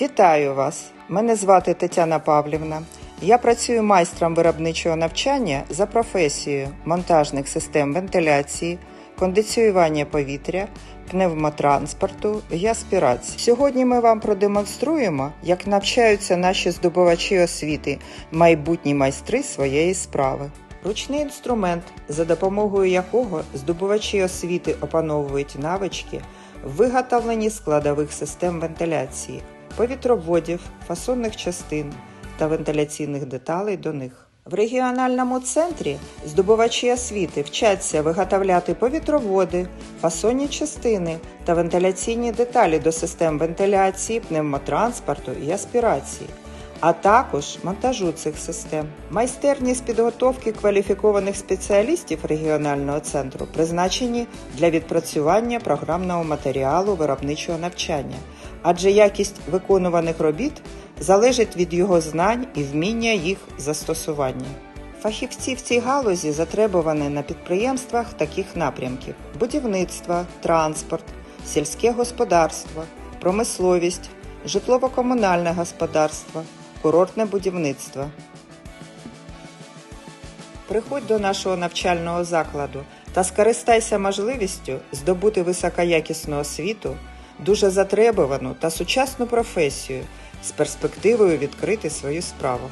Вітаю вас! Мене звати Тетяна Павлівна. Я працюю майстром виробничого навчання за професією монтажних систем вентиляції, кондиціювання повітря, пневмотранспорту і аспірації. Сьогодні ми вам продемонструємо, як навчаються наші здобувачі освіти, майбутні майстри своєї справи. Ручний інструмент, за допомогою якого здобувачі освіти опановують навички, виготовлені складових систем вентиляції, повітроводів, фасонних частин та вентиляційних деталей до них. В регіональному центрі здобувачі освіти вчаться виготовляти повітроводи, фасонні частини та вентиляційні деталі до систем вентиляції, пневмотранспорту і аспірації, а також монтажу цих систем. Майстерні з підготовки кваліфікованих спеціалістів регіонального центру призначені для відпрацювання програмного матеріалу виробничого навчання, адже якість виконуваних робіт залежить від його знань і вміння їх застосування. Фахівці в цій галузі затребувані на підприємствах таких напрямків: будівництво, транспорт, сільське господарство, промисловість, житлово-комунальне господарство, курортне будівництво. Приходь до нашого навчального закладу та скористайся можливістю здобути високоякісну освіту, дуже затребувану та сучасну професію з перспективою відкрити свою справу.